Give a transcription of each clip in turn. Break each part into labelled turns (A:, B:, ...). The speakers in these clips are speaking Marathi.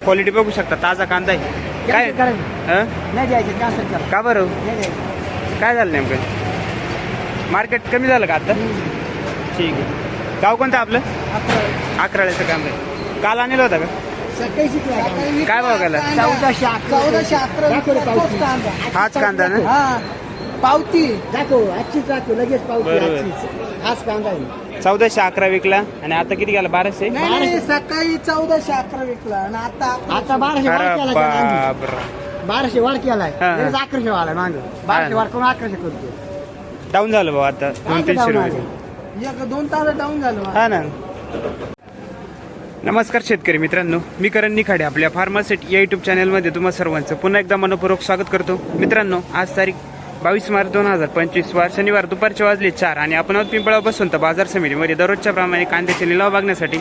A: क्वालिटी बघू शकता ताजा कांदा आहे. काय? हं?
B: नाही द्यायचे कॅन्सल करा.
A: का बरं?
B: नाही द्यायचे.
A: काय झालं नेमकं? मार्केट कमी झालं का आता? ठीक आहे. गाव कोणतं आपलं? अकराळ्याचं काम आहे. काल आणलं होता का?
B: सकाळी शिकला
A: काय भाव गेला?
B: चौदाशे अकरा चौदाशे अकरा.
A: हाच कांदा ना?
B: हा. पावती दाखव आजचीच दाखव लगेच पावती
A: बरोबर.
B: आजचीच. हाच कांदा आहे.
A: चौदाशे अकरा विकला आणि आता किती गेला? बाराशे?
C: नाही नाही सकाळी चौदाशे अकरा विकला आणि आता
B: आता बाराशे वाढ
A: अरे
B: केला त्या मागे.
A: बापरे.
B: बाराशे वाढ केलाय.
A: हा, हा.
B: लगेच अकराशे वाढला माग. बाराशे
A: हा.
B: वाढ करून अकराशे करतो.
A: डाऊन झालं भाऊ आता. दोन तीनशे रुपये.
C: एक दोन तास डाऊन झालं
A: हा ना. नमस्कार शेतकरी मित्रांनो. मी करण निखाडे आपल्या फार्मासिट या युट्यूब चॅनलमध्ये तुम्हा सर्वांचं पुन्हा एकदा मनपूर्वक स्वागत करतो. मित्रांनो आज तारीख बावीस मार्च दोन हजार पंचवीस वार शनिवार दुपारचे वाजले चार आणि आपण आहोत पिंपळा बसून तर बाजार समितीमध्ये दररोजच्या प्रमाणे कांद्याचे लिलाव बघण्यासाठी.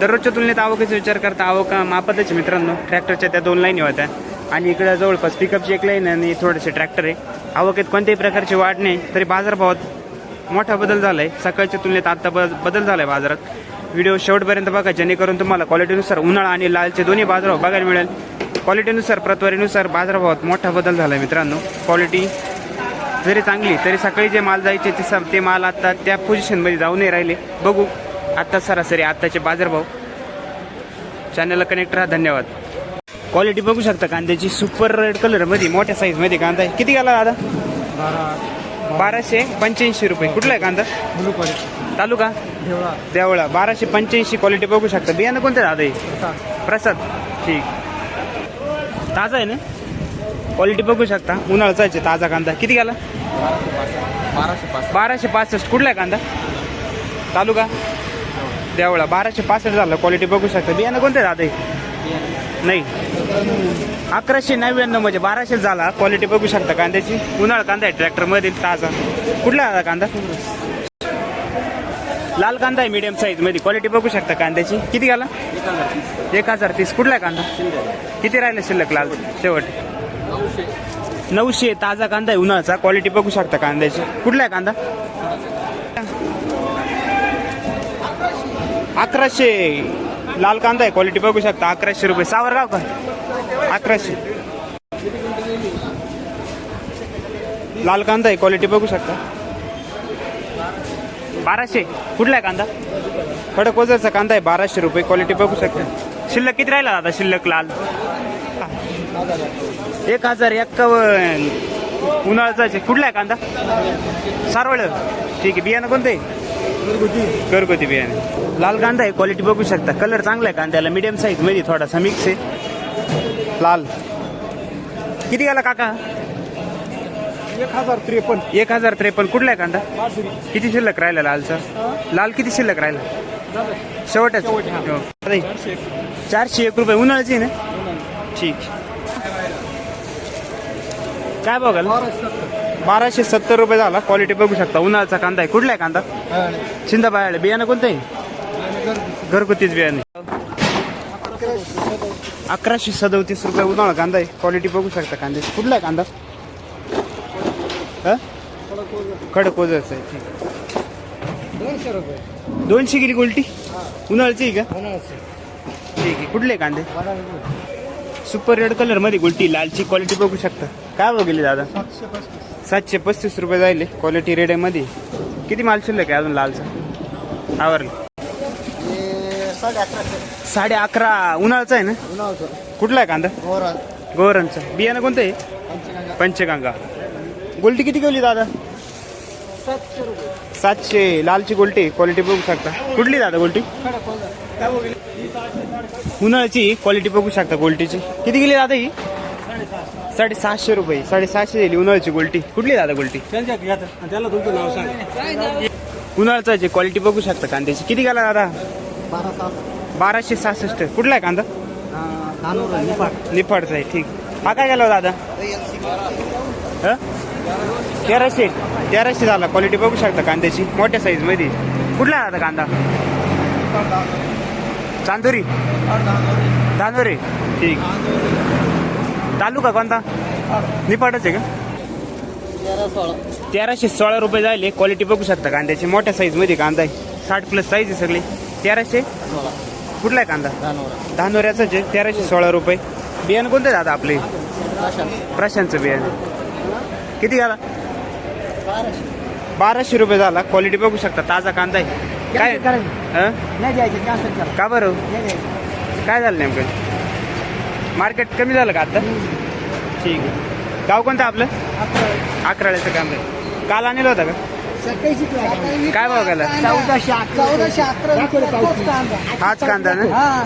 A: दररोजच्या तुलनेत आवकेचा विचार करता आवका मापाताचे मित्रांनो ट्रॅक्टरच्या त्या दोन लाईनी होत्या. आणि इकडे जवळपास पिकअपची एक लाईन आणि थोडेसे ट्रॅक्टर आहे. आवकेत कोणत्याही प्रकारची वाढ नाही तरी बाजारभावात मोठा बदल झालाय. सकाळच्या तुलनेत आता ब- बदल झालाय बाजारात. व्हिडिओ शेवटपर्यंत बघा जेणेकरून तुम्हाला क्वालिटीनुसार उन्हाळा आणि लालचे दोन्ही बाजारभाव बघायला मिळेल. क्वालिटीनुसार प्रतवारीनुसार बाजारभावात मोठा बदल झालाय मित्रांनो. क्वालिटी जरी चांगली तरी सकाळी जे माल जायचे ते सब ते माल आता त्या पोझिशनमध्ये जाऊ नाही राहिले. बघू. आता सरासरी आत्ताचे बाजारभाव. चॅनलला कनेक्ट राहा. धन्यवाद. क्वालिटी बघू शकता कांद्याची. सुपर रेड कलरमध्ये मोठ्या साईजमध्ये कांदा आहे. किती गेला दादा? बाराशे पंच्याऐंशी रुपये. कुठला आहे कांदा? तालुका? देवळा. बाराशे पंच्याऐंशी क्वालिटी बघू शकता. बियाणं कोणतं दादा आहे प्रसाद. ठीक. ताजा आहे ना? क्वालिटी बघू शकता. उन्हाळ्याचा आहे ताजा कांदा. किती गेला? बाराशे पासष्ट. कुठला आहे कांदा? तालुका? देवळा. बाराशे पासष्ट झालं. क्वालिटी बघू शकता. बियाणं कोणतं दादा नाही. अकराशे नव्याण्णव म्हणजे बाराशे झाला. क्वालिटी बघू शकता कांद्याची. उन्हाळा कांदा आहे ट्रॅक्टरमध्ये ताजा. कुठला आला दादा कांदा? लाल कांदा आहे मिडियम साईजमध्ये. क्वालिटी बघू शकता कांद्याची. किती घाला एक हजार तीस. कुठला आहे कांदा? किती राहिला शिल्लक लाल? शेवट. नऊशे. ताजा कांदा आहे उन्हाळ्याचा. क्वालिटी बघू शकता कांद्याची. कुठला आहे कांदा? अकराशे. लाल कांदा आहे. क्वालिटी बघू शकता. अकराशे रुपये. सावरगाव का? अकराशे. लाल कांदा आहे. क्वालिटी बघू शकता. बाराशे. कुठला आहे कांदा? खडक वजरचा कांदा आहे. बाराशे रुपये. क्वालिटी बघू शकता. शिल्लक किती राहिला दादा? शिल्लक लाल. एक हजार एक्कावन्न. उन्हाळ्याचा. कुठला आहे कांदा? सारवळ. ठीक आहे बियाणं कोणतं? आहे घरगुती बियाणे. लाल कांदा आहे क्वालिटी बघू शकता. कलर चांगला आहे कांद्याला मीडियम साईजमध्ये थोडासा मिक्स आहे. लाल. किती गेला काका?
B: एक हजार त्रेपन्न.
A: एक हजार त्रेपन्न कुठला आहे कांदा? किती शिल्लक राहिला लालचा? लाल किती शिल्लक राहिला? शेवटच. हो. चारशे एक. रुपये. उन्हाळ्याची ना? ठीक काय बघाल? बाराशे सत्तर रुपये झाला. क्वालिटी बघू शकता. उन्हाळ्याचा कांदा आहे. कुठला आहे कांदा? शिंदाबाळ बियाणं कोणतं आहे? घरगुतीच बियाणे. अकराशे सदोतीस रुपये उन्हाळा कांदा आहे. क्वालिटी बघू शकता कांद्याची कुठला आहे कांदा? हं? खडक ओझरच आहे. ठीक.
B: दोनशे रुपये.
A: दोनशे गेली गोल्टी उन्हाळ्याची आहे का? ठीक आहे. कुठले कांदे? सुपर रेड कलरमध्ये गोल्टी. लालची क्वालिटी बघू शकता. काय बघितली दादा? सातशे पस्तीस. रुपये जायले. क्वालिटी रेडमध्ये किती माल शिल्लक आहे अजून लालचा? आवरलं.
B: साडे
A: अकरा. उन्हाळ्याचा आहे ना? कुठला आहे कांदा? गोवरांचा बियाणं कोणतं आहे? पंचगंगा. गोल्टी किती गेली दादा?
B: सातशे
A: लालची गोल्टी क्वालिटी बघू शकता. कुठली दादा गोल्टी? उन्हाळ्याची. क्वालिटी बघू शकता गोल्टीची. किती गेली दादा ही? साडेसहाशे रुपये साडेसहाशे दिली. उन्हाळ्याची गोल्टी. कुठली दादा गोल्टी?
B: त्याला तुमचं नाव सांग.
A: उन्हाळ्याची क्वालिटी बघू शकता कांद्याची. किती गेला दादा?
B: बारा तास
A: बाराशे सहासष्ट. कुठला आहे कांदा?
B: निपाट
A: निफाडचा आहे. ठीक. हा काय गेला हो दादा? हं? तेराशे. तेराशे झाला. क्वालिटी बघू शकता कांद्याची. मोठ्या साईजमध्ये. कुठला आहे दादा कांदा? चांदोरी. धानोरी ठीक. तालुका कोणता? निपाडच आहे का? तेराशे सोळा रुपये जायले. क्वालिटी बघू शकता कांद्याची. मोठ्या साईजमध्ये कांदा आहे. साठ प्लस साईज आहे सगळी. तेराशे? कुठला आहे कांदा? धानोऱ्याचाच आहे. तेराशे सोळा रुपये. बियाणं कोणतं आहे दादा आपले? प्रशांतचं बियाणं. किती घाला बाराशे रुपये झाला. क्वालिटी बघू शकता. ताजा कांदा आहे. काय? का बरं. काय झालं नेमकं? मार्केट कमी झालं का आता? ठीक आहे. गाव कोणतं आपलं? अकराळ्याचं काम आहे. काल आणलं होतं का?
B: सकाळी शिकला
A: काय भाव गेला?
B: चौदाशे
C: चौदाशे अकरा कांदा.
A: हाच कांदा ना?
C: हा.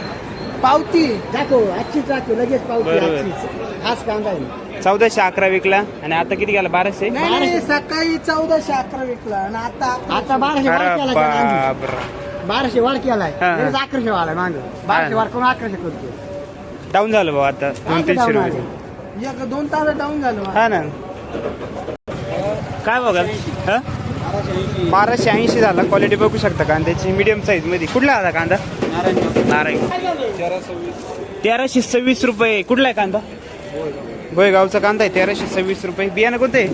C: पावती.
B: दाखव आजचीच दाखव लगेच पावती
A: बरोबर.
B: आजचीच. हाच कांदा आहे.
A: चौदाशे अकरा विकला आणि आता किती गेला? बाराशे?
C: नाही नाही, सकाळी चौदाशे अकरा विकला आणि आता
B: आता बाराशे वाढ
A: अरे
B: केला.
A: बापरे.
B: बाराशे वाढ केलाय.
A: हा, हा.
B: लगेच अकराशे वाढ माग बाराशे. वाढ करून अकराशे करतो
A: डाऊन झालं भाऊ आता. दोन तीनशे रुपये.
C: एक दोन तास डाऊन झालं.
A: हा ना. काय बघा? हा? बाराशे ऐंशी झाला. क्वालिटी बघू शकता कांद्याची मीडियम साईजमध्ये. कुठला आला कांदा? नारायण. तेराशे सव्वीस रुपये. कुठला आहे कांदा? गोयगावचा कांदा आहे. तेराशे सव्वीस रुपये. बियाणं कोणते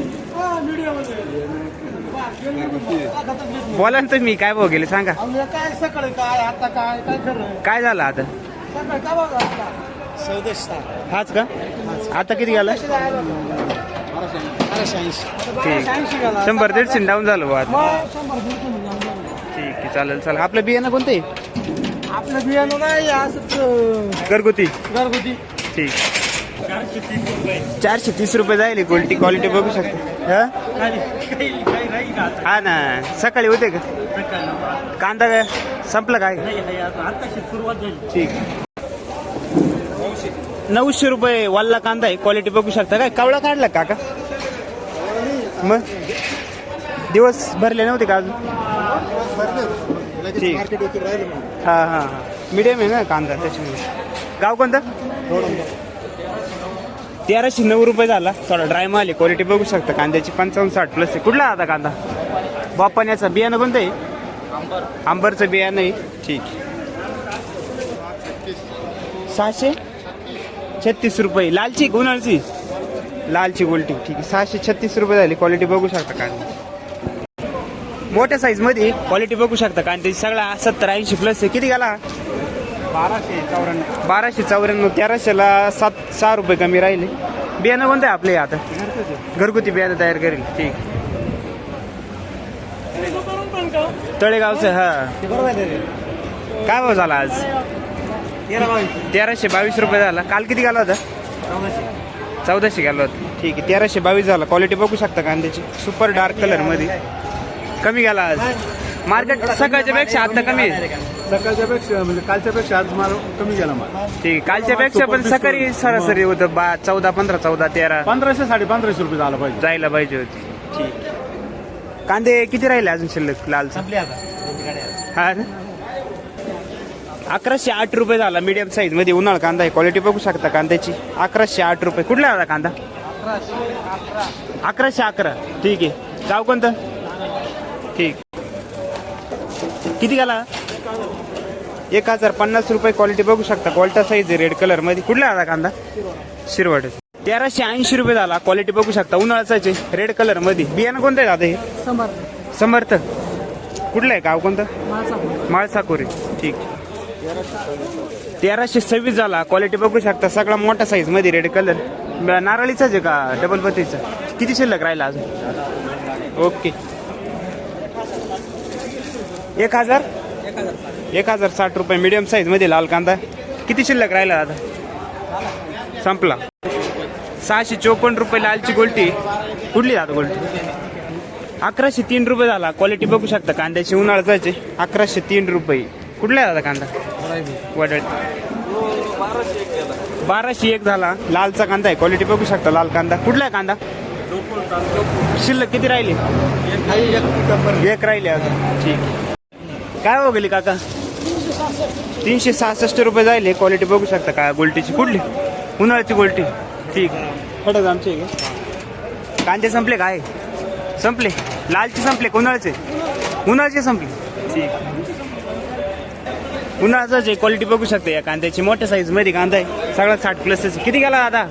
A: बोला ना तुम्ही. काय भाव गेले? सांगा.
C: काय सकाळी काय? आता काय? काय खरं?
A: काय झालं आता?
C: सकाळी बघा आता
A: हाच का? आता किती गेला? ठीक. शंभर दीडशे डाऊन झालं बा
C: मिळालं.
A: ठीक आहे चालेल चालेल. आपलं बियाणं कोणतं? आहे
C: आपलं बियाणं नाही असंच
A: घरगुती.
C: घरगुती.
A: ठीक. चारशे तीस रुपये जाईल ही गोल्टी क्वालिटी बघू शकता. हा? हा ना. सकाळी होते का? कांदा काय? संपलं काय? ठीक. नऊशे रुपये वाल्ला कांदा आहे. क्वालिटी बघू शकता काय? कावळा काढला काका? मग? दिवस भरले नव्हते का अजून? ठीक. हा हा हा. मीडियम आहे ना कांदा त्याच्यामुळे. गाव कोणतं? तेराशे नऊ रुपये झाला. थोडा ड्राय माल आहे. क्वालिटी बघू शकता. कांद्याची पंचावन्न साठ प्लस आहे. कुठला आता कांदा? बापाण्याचा बियाणं कोणतं आहे? आंबरचं बियाणं आहे. ठीक. सहाशे? छत्तीस रुपये. लालची गुणाळची लालची गोल्टी. ठीक आहे. सहाशे छत्तीस रुपये झाली. क्वालिटी बघू शकता कांदा मोठ्या साईजमध्ये क्वालिटी बघू शकता कांद्याची सगळा सत्तर ऐंशी प्लस आहे. किती गेला? बाराशे चौऱ्याण्णव. बाराशे चौऱ्याण्णव. तेराशेला सात सहा रुपये कमी राहिले. बियाणं कोणतं आहे आपले आता? घरगुती. बियाणं तयार करेल. ठीक. तळेगावचं हा. काय भाव झाला आज? तेराशे बावीस रुपये झाला. काल किती गेला होता? चौदाशे. गेला होता. ठीक आहे तेराशे बावीस झाला. क्वालिटी बघू शकता कांद्याची सुपर डार्क कलरमध्ये. कमी गेला आज. मार्केट सकाळच्या पेक्षा आता कमी आहे.
D: सकाळच्या पेक्षा म्हणजे कालच्या पेक्षा आज माल कमी गेला माल.
A: ठीक आहे कालच्या पेक्षा पण सकाळी सरासरी होतं बा चौदा पंधरा चौदा तेरा.
D: पंधराशे साडे पंधराशे रुपये झाला पाहिजे.
A: जायला पाहिजे होती. ठीक कांदे किती राहिले अजून शिल्लक लाल हा ना? अकराशे आठ रुपये झाला. मीडियम साईजमध्ये उन्हाळ कांदा आहे. क्वालिटी बघू शकता कांद्याची. अकराशे आठ रुपये. कुठला आला कांदा? अकराशे अकरा. ठीक आहे. गाव कोणतं? ठीक. किती गेला? एक हजार पन्नास रुपये क्वालिटी बघू शकता. क्वालिटा साईज आहे रेड कलरमध्ये. कुठला आला कांदा? शिरवट तेराशे ऐंशी रुपये झाला. क्वालिटी बघू शकता. उन्हाळ्याचा रेड कलरमध्ये. बियाणं कोणतं आहे दादा हे?
C: समर्थ.
A: समर्थ. कुठलं आहे? गाव कोणतं? माळसाकोरी ठीक. तेराशे सव्वीस झाला. क्वालिटी बघू शकता. सगळा मोठा साईजमध्ये रेड कलर नारळीचाच आहे का? डबल पत्तीचा किती शिल्लक राहिला अजून? ओके एक हजार? एक हजार साठ रुपये. मिडियम साईजमध्ये लाल कांदा. किती शिल्लक राहिला दादा संपला. सहाशे चोपन्न रुपये लालची गोल्टी. कुठली दादा गोल्टी? अकराशे तीन रुपये झाला. क्वालिटी बघू शकता. कांद्याची उन्हाळ्याचे. अकराशे तीन रुपये. कुठला दादा कांदा? वडळ बाराशे एक झाला. लालचा कांदा आहे. क्वालिटी बघू शकता. लाल कांदा. कुठला आहे कांदा? शिल्लक किती राहिले? एक राहिले अजून. ठीक काय हो गेली काका? तीनशे सहासष्ट रुपये जायले. क्वालिटी बघू शकता का? गोल्टीची कुठली? उन्हाळ्याची गोल्टी. ठीक खडक आमचे? कांदे संपले काय? संपले. लालचे संपले उन्हाळ्याचे? उन्हाळ्याचे संपले. ठीक उन्हाळ्याचं आहे क्वालिटी बघू शकता या कांद्याची. मोठ्या साईजमध्ये कांदा आहे. सगळा साठ प्लस किती गेला दादा?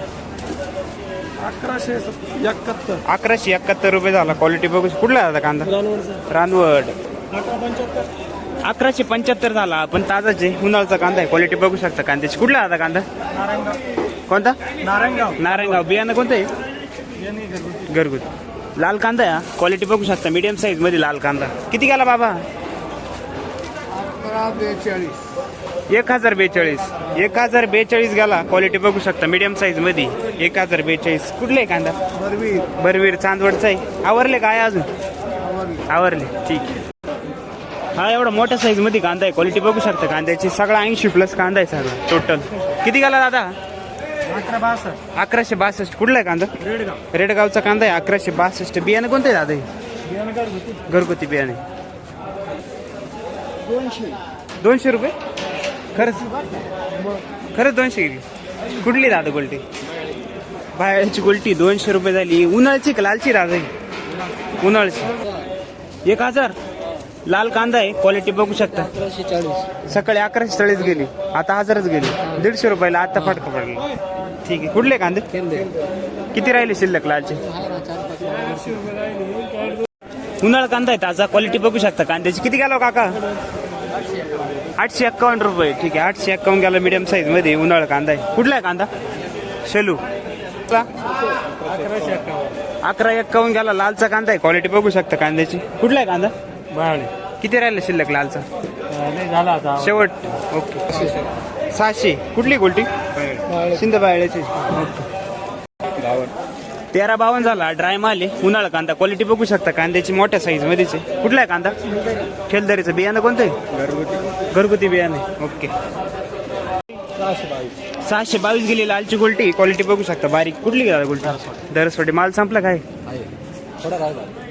D: अकराशे एकाहत्तर.
A: अकराशे एकाहत्तर रुपये झाला क्वालिटी बघू कुठला आहे दादा कांदा? रानवड. अकराशे पंच्याहत्तर झाला. आपण ताजाचे उन्हाळचा कांदा आहे. क्वालिटी बघू शकता कांद्याची. कुठला आता कांदा? कोणता?
C: नारायणगाव
A: नारायणगाव बियाणं कोणतं आहे? घरगुती. लाल कांदा आहे क्वालिटी बघू शकता. मीडियम साईजमध्ये लाल कांदा. किती गेला बाबा? एक हजार बेचाळीस. एक हजार बेचाळीस. गेला क्वालिटी बघू शकता. मीडियम साईजमध्ये एक हजार बेचाळीस. कुठले आहे कांदा? बरवीर. चांदवडचा आहे. आवरले काय अजून? आवरले. ठीक आहे. हा एवढा मोठ्या साईजमध्ये कांदा आहे. क्वालिटी बघू शकता. कांद्याची सगळा ऐंशी प्लस कांदा आहे सगळा. टोटल किती गेला दादा?
C: अकरा बासष्ट.
A: अकराशे बासष्ट. कुठला आहे कांदा?
C: रेडगाव.
A: रेडगावचा कांदा आहे. अकराशे बासष्ट. बियाणं कोणतं दादा
C: घरगुती.
A: बियाणे
B: दोनशे
A: दोनशे रुपये खरंच खरंच दोनशे गेली कुठली दादा गोल्टी बाहेरची गोल्टी दोनशे रुपये झाली उन्हाळची का लालची दादा ही? उन्हाळची एक हजार लाल कांदा आहे क्वालिटी बघू शकता सकाळी अकराशे चाळीस गेली आता हजारच गेली दीडशे रुपयाला आता फटका पडला ठीक आहे कुठले कांदे किती राहिले शिल्लक लालचे उन्हाळा कांदा आहे ताजा क्वालिटी बघू शकता कांद्याची. किती गेला हो काका? आठशे एक्कावन्न रुपये. ठीक आहे आठशे एक्कावन्न गेला मीडियम साईजमध्ये उन्हाळा कांदा आहे. कुठला आहे कांदा? शेलू. अकरा एक्कावन्न गेला. लालचा कांदा आहे. क्वालिटी बघू शकता कांद्याची. कुठला आहे कांदा?
C: बाळे
A: किती राहिले शिल्लक लालचा?
C: झाला आता.
A: शेवट. ओके. सहाशे. कुठली गोल्टी? शिंदे बायळ्याची ओके. तेरा बावन्न झाला. ड्राय माल आहे. उन्हाळा कांदा क्वालिटी बघू शकता. कांद्याची मोठ्या साईज मध्येच आहे. कुठला आहे कांदा? खेलदरीचं. बियाणं कोणतं आहे? घरगुती बियाणं आहे. ओके सहाशे बावीस गेली लालची गोल्टी. क्वालिटी बघू शकता. बारीक कुठली गेला गोल्टी? दरसवाडी माल संपला काय?
C: थोडा राहिला.